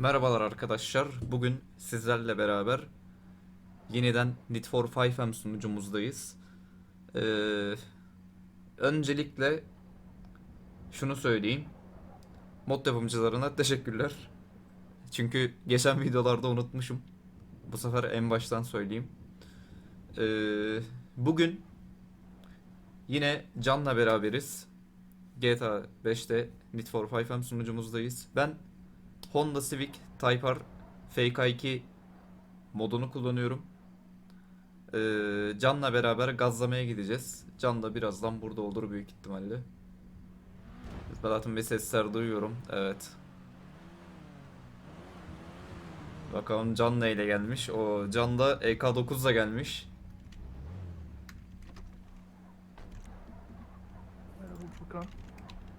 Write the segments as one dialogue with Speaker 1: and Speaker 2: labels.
Speaker 1: Merhabalar arkadaşlar. Bugün sizlerle beraber yeniden Need for 5M sunucumuzdayız. Ee, öncelikle şunu söyleyeyim. Mod yapımcılarına teşekkürler. Çünkü geçen videolarda unutmuşum. Bu sefer en baştan söyleyeyim. Ee, bugün yine Can'la beraberiz. GTA 5'te Need for 5M sunucumuzdayız. Ben Honda Civic Type R FK2 modunu kullanıyorum. Ee, Can'la beraber gazlamaya gideceğiz. Can da birazdan burada olur büyük ihtimalle. Zaten bir sesler duyuyorum. Evet. Bakalım Can neyle gelmiş. O Can da EK9'la gelmiş.
Speaker 2: Merhaba Furkan.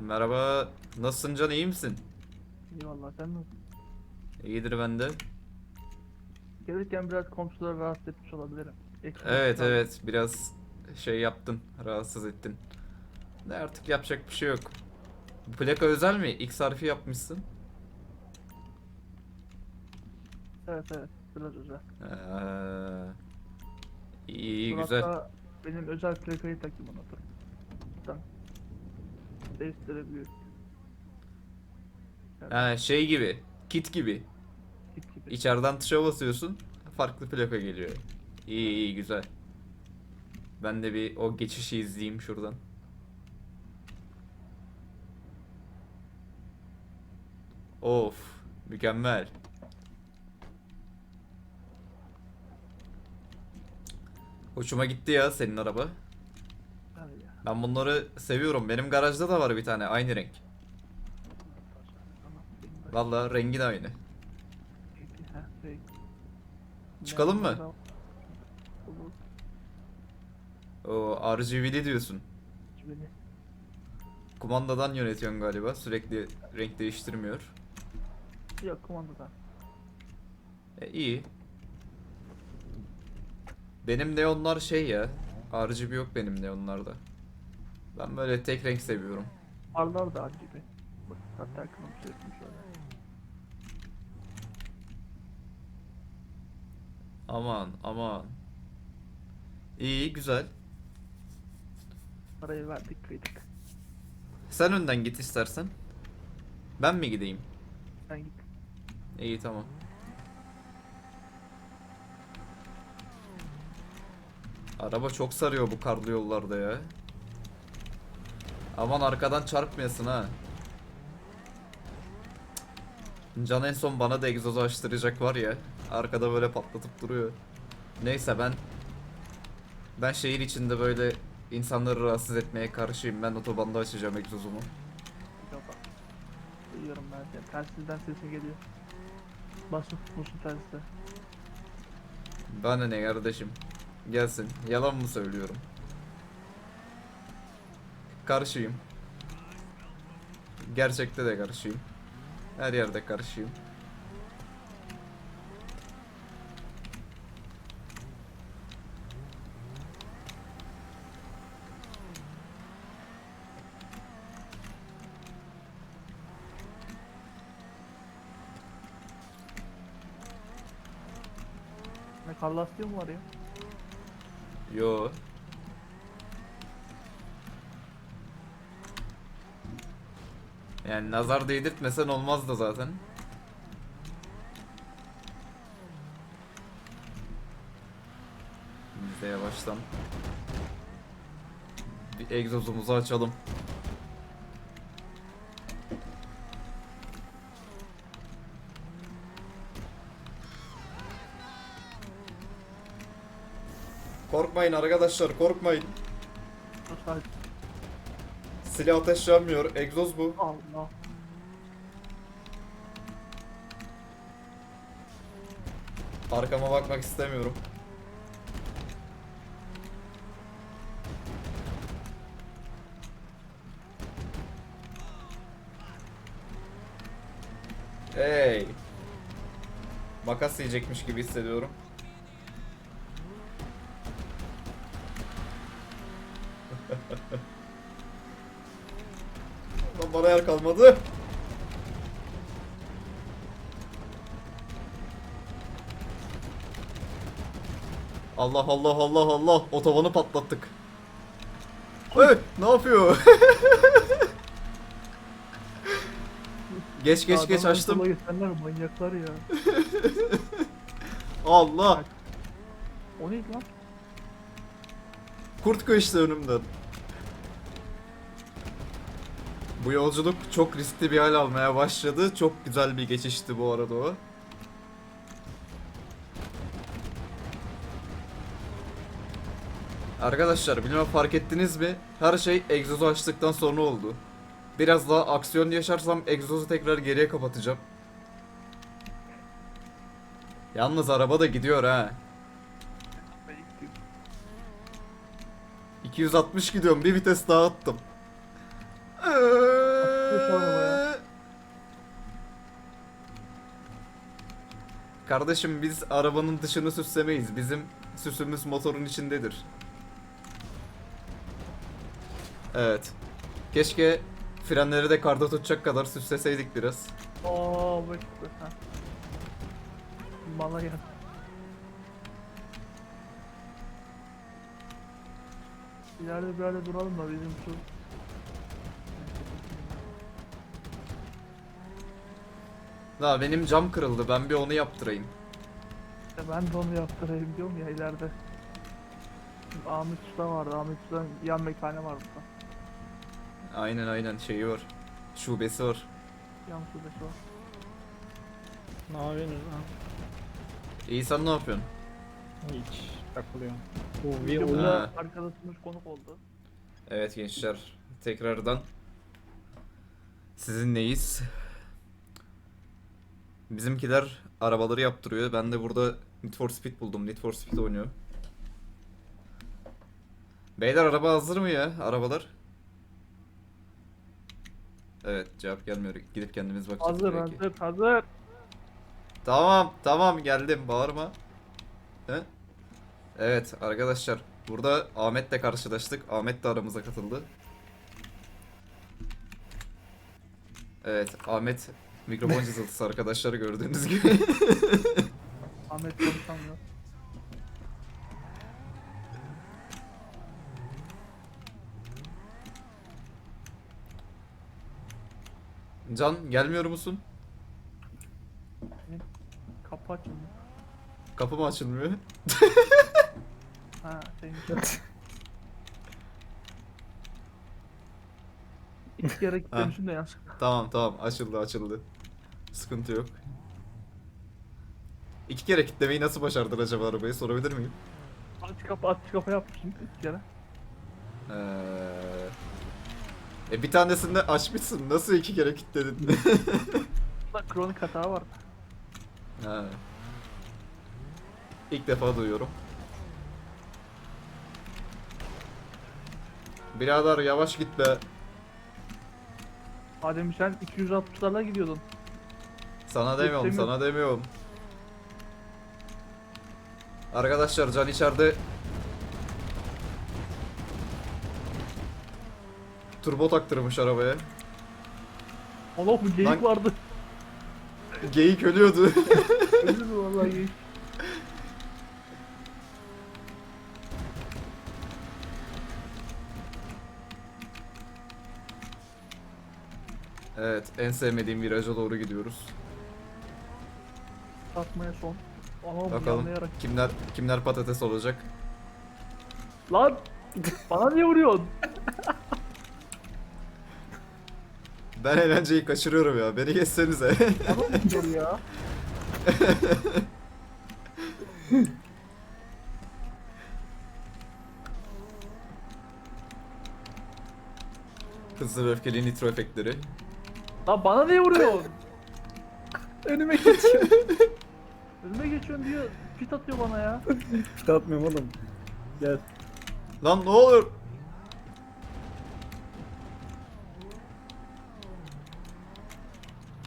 Speaker 1: Merhaba. Nasılsın Can iyi misin?
Speaker 2: Eyvallah sen nasılsın?
Speaker 1: İyidir ben de.
Speaker 2: Gelirken biraz komşuları rahatsız etmiş olabilirim. Eksik
Speaker 1: Evet
Speaker 2: kaldı.
Speaker 1: evet biraz şey yaptın rahatsız ettin. Ne artık yapacak bir şey yok. Bu plaka özel mi? X harfi yapmışsın.
Speaker 2: Evet evet biraz özel.
Speaker 1: Ee, iyi iyi
Speaker 2: Dur
Speaker 1: güzel.
Speaker 2: hatta benim özel plakayı takayım ona. Değiştirebiliyor.
Speaker 1: Ha, şey gibi. Kit gibi.
Speaker 2: Git gibi.
Speaker 1: İçeriden tuşa basıyorsun. Farklı plaka geliyor. İyi iyi güzel. Ben de bir o geçişi izleyeyim şuradan. Of, mükemmel. Hoşuma gitti ya senin araba. Ben bunları seviyorum. Benim garajda da var bir tane aynı renk. Vallahi rengi de aynı. Çıkalım mı? O RGB'li diyorsun. Kumandadan yönetiyorsun galiba. Sürekli renk değiştirmiyor.
Speaker 2: Yok kumandadan.
Speaker 1: E, iyi. Benim neonlar şey ya. RGB yok benim neonlarda. Ben böyle tek renk seviyorum.
Speaker 2: Farlar da. Bak hatta kırmızı yapmış
Speaker 1: Aman aman. İyi güzel.
Speaker 2: Parayı verdik kıydık.
Speaker 1: Sen önden git istersen. Ben mi gideyim?
Speaker 2: Sen git.
Speaker 1: İyi tamam. Araba çok sarıyor bu karlı yollarda ya. Aman arkadan çarpmayasın ha. Can en son bana da egzozu açtıracak var ya. Arkada böyle patlatıp duruyor. Neyse ben ben şehir içinde böyle insanları rahatsız etmeye karşıyım. Ben otobanda açacağım egzozumu.
Speaker 2: Bak. Duyuyorum ben seni. Telsizden sesin geliyor. Basın tutmuşsun telsizde.
Speaker 1: Bana ne kardeşim? Gelsin. Yalan mı söylüyorum? Karşıyım. Gerçekte de karşıyım. Her yerde karşıyım.
Speaker 2: Ne kar lastiği mi var ya?
Speaker 1: Yo. Yani nazar değdirtmesen olmaz da zaten. Biz de yavaştan bir egzozumuzu açalım. Korkmayın arkadaşlar korkmayın. Silah ateşlenmiyor. Egzoz bu.
Speaker 2: Allah.
Speaker 1: Arkama bakmak istemiyorum. Hey. Makas yiyecekmiş gibi hissediyorum. Bana yer kalmadı. Allah Allah Allah Allah. Otobanı patlattık. Hey, ne yapıyor? geç geç Adam
Speaker 2: geç
Speaker 1: açtım.
Speaker 2: Gösterenler manyaklar ya.
Speaker 1: Allah.
Speaker 2: O neydi lan?
Speaker 1: Kurt kaçtı önümden. Bu yolculuk çok riskli bir hal almaya başladı. Çok güzel bir geçişti bu arada o. Arkadaşlar bilmem fark ettiniz mi? Her şey egzozu açtıktan sonra oldu. Biraz daha aksiyon yaşarsam egzozu tekrar geriye kapatacağım. Yalnız araba da gidiyor ha. 260 gidiyorum. Bir vites daha attım.
Speaker 2: sonra ya.
Speaker 1: Kardeşim biz arabanın dışını süslemeyiz. Bizim süsümüz motorun içindedir. Evet. Keşke frenleri de karda tutacak kadar süsleseydik biraz.
Speaker 2: Bak, ha. Bana gel. İleride bir yerde duralım da bizim şu
Speaker 1: La benim cam kırıldı. Ben bir onu yaptırayım.
Speaker 2: Ya ben de onu yaptırayım diyorum ya ileride. Şimdi Ahmet Usta vardı. Ahmet Usta'nın yan mekanı var burada.
Speaker 1: Aynen aynen şeyi var. Şubesi var.
Speaker 2: Yan şubesi var.
Speaker 3: Ne yapıyorsunuz lan?
Speaker 1: İyi sen ne yapıyorsun?
Speaker 3: Hiç takılıyorum. Bu
Speaker 2: Bir de
Speaker 1: Ha.
Speaker 2: arkadaşımız konuk oldu.
Speaker 1: Evet gençler. Tekrardan sizinleyiz. Bizimkiler arabaları yaptırıyor. Ben de burada Need for Speed buldum. Need for Speed oynuyor. Beyler araba hazır mı ya? Arabalar. Evet cevap gelmiyor. Gidip kendimiz bakacağız.
Speaker 2: Hazır
Speaker 1: belki.
Speaker 2: hazır hazır.
Speaker 1: Tamam tamam geldim bağırma. He? Evet arkadaşlar burada Ahmet'le karşılaştık. Ahmet de aramıza katıldı. Evet Ahmet mikrofon cızıltısı arkadaşlar gördüğünüz gibi.
Speaker 2: Ahmet konuşamıyor.
Speaker 1: Can gelmiyor musun?
Speaker 2: Kapı açıldı.
Speaker 1: Kapı mı açılmıyor?
Speaker 2: Ha şeymiş. İlk kere gitmişim de yanlışlıkla.
Speaker 1: Tamam tamam açıldı açıldı. Sıkıntı yok. İki kere kitlemeyi nasıl başardın acaba arabayı sorabilir miyim?
Speaker 2: Aç kapı aç kapı yapmışım ilk kere.
Speaker 1: Ee, e bir tanesinde açmışsın. Nasıl iki kere kilitledin?
Speaker 2: Burada kronik hata var.
Speaker 1: ha. İlk defa duyuyorum. Birader yavaş git be.
Speaker 2: Adem sen 260'larla gidiyordun.
Speaker 1: Sana demiyorum, sana demiyorum. Arkadaşlar Can içeride turbo taktırmış arabaya.
Speaker 2: Allah bu geyik
Speaker 1: Lan-
Speaker 2: vardı.
Speaker 1: Geyik ölüyordu.
Speaker 2: Öldü mü vallahi geyik.
Speaker 1: evet, en sevmediğim viraja doğru gidiyoruz.
Speaker 2: Satmaya son. Bu
Speaker 1: Bakalım
Speaker 2: yanlayarak.
Speaker 1: kimler kimler patates olacak.
Speaker 2: Lan! Bana niye vuruyorsun?
Speaker 1: Ben eğlenceyi kaçırıyorum ya. Beni geçsenize.
Speaker 2: Bana mı ya?
Speaker 1: Hızlı ve öfkeli nitro efektleri.
Speaker 2: Lan bana niye vuruyorsun? Önüme geçiyor. Önüme geçiyorsun diyor. Pit atıyor bana ya.
Speaker 3: Pit atmıyorum oğlum. Gel.
Speaker 1: Lan ne olur?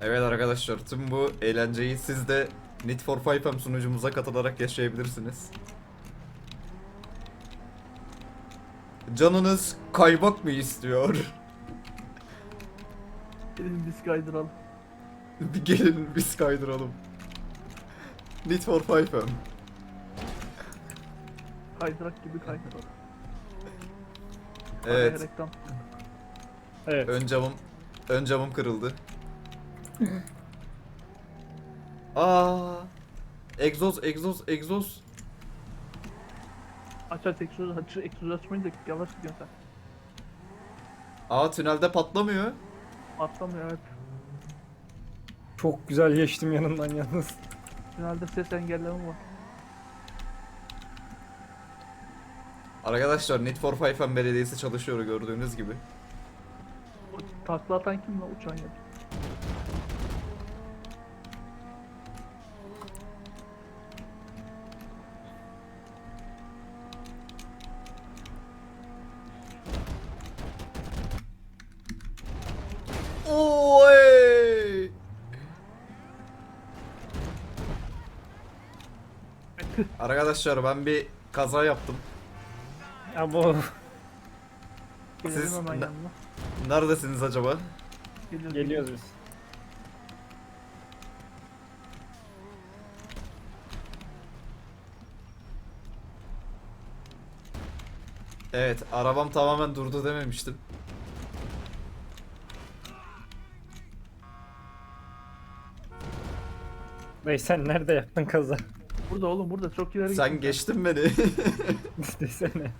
Speaker 1: Evet arkadaşlar tüm bu eğlenceyi siz de Need for Five sunucumuza katılarak yaşayabilirsiniz. Canınız kaymak mı istiyor?
Speaker 2: Gelin biz kaydıralım.
Speaker 1: Bir gelin biz kaydıralım. Need for M.
Speaker 2: Kaydırak gibi kaydı.
Speaker 1: Evet.
Speaker 2: Reklam.
Speaker 3: Evet.
Speaker 1: Ön camım ön camım kırıldı. Aa! Egzoz, egzoz, egzoz.
Speaker 2: Aç aç egzoz aç egzoz açmayınca yavaş gidiyorsun sen.
Speaker 1: Aa tünelde patlamıyor.
Speaker 2: Atlamıyor evet.
Speaker 3: Çok güzel geçtim yanından yalnız.
Speaker 2: Finalde ses engelleme var.
Speaker 1: Arkadaşlar Need for Five'ın belediyesi çalışıyor gördüğünüz gibi.
Speaker 2: O takla atan kim lan uçan yer?
Speaker 1: Arkadaşlar ben bir kaza yaptım.
Speaker 3: Ya bu
Speaker 2: Gelelim
Speaker 1: Siz
Speaker 2: hemen
Speaker 1: ne-
Speaker 2: yanına.
Speaker 1: Neredesiniz acaba?
Speaker 2: Geliyoruz.
Speaker 3: geliyoruz biz.
Speaker 1: Evet, arabam tamamen durdu dememiştim.
Speaker 3: Bey sen nerede yaptın kaza?
Speaker 2: Burada oğlum burada çok ileri
Speaker 1: Sen geçtin beni.
Speaker 3: Desene.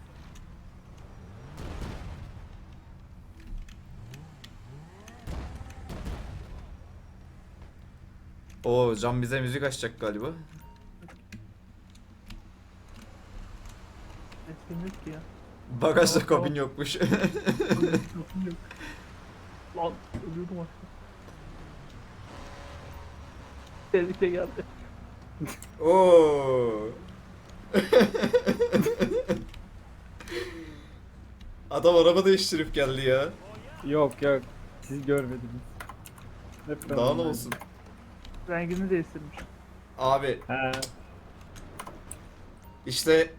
Speaker 1: Oo, Can bize müzik açacak galiba.
Speaker 2: Ki ya.
Speaker 1: Bagajda kabin yokmuş.
Speaker 2: Sesim yok. Lan ölüyordum aslında. Tehlike geldi.
Speaker 1: Oo. Adam araba değiştirip geldi ya.
Speaker 3: Yok yok. Siz görmediniz. Hep ben
Speaker 1: Daha ne olsun.
Speaker 2: Rengini değiştirmiş.
Speaker 1: Abi
Speaker 3: He.
Speaker 1: işte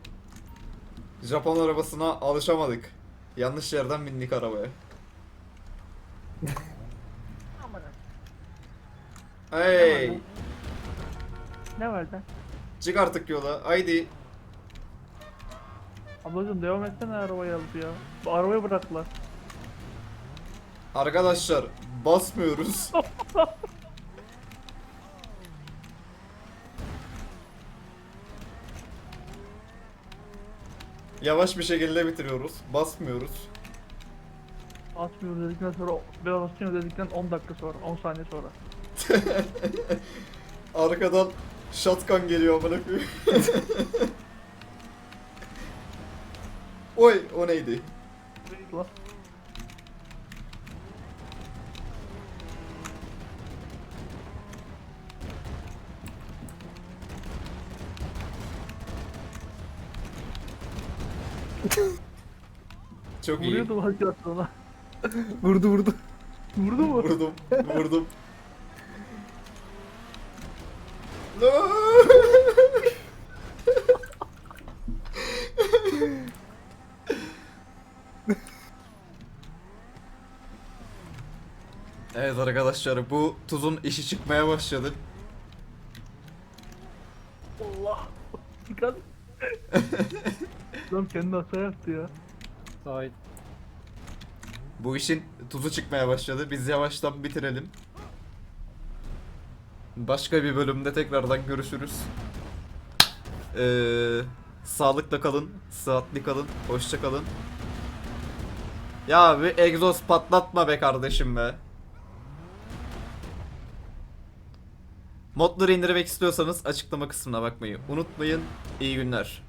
Speaker 1: Japon arabasına alışamadık. Yanlış yerden bindik arabaya.
Speaker 2: Aman
Speaker 1: Hey!
Speaker 2: Ne var lan?
Speaker 1: Çık artık yola. Haydi.
Speaker 2: Ablacım devam etsene arabayı alıp ya. Bu arabayı bıraktılar.
Speaker 1: Arkadaşlar basmıyoruz. Yavaş bir şekilde bitiriyoruz. Basmıyoruz.
Speaker 2: Atmıyor dedikten sonra biraz atmıyor dedikten 10 dakika sonra 10 saniye sonra.
Speaker 1: Arkadan shotgun geliyor amına koyayım. Oy o neydi?
Speaker 2: Lan.
Speaker 1: Çok iyi.
Speaker 2: Vuruyordu bak ona.
Speaker 3: Vurdu vurdu.
Speaker 2: Vurdu mu?
Speaker 1: Vurdum. Vurdum. evet arkadaşlar bu tuzun işi çıkmaya başladı.
Speaker 2: Allah. Dikkat. Lan kendi hata yaptı ya.
Speaker 3: Sahip.
Speaker 1: Bu işin tuzu çıkmaya başladı. Biz yavaştan bitirelim. Başka bir bölümde tekrardan görüşürüz. Ee, sağlıkla kalın, sıhhatli kalın, hoşça kalın. Ya bir egzoz patlatma be kardeşim be. Modları indirmek istiyorsanız açıklama kısmına bakmayı unutmayın. İyi günler.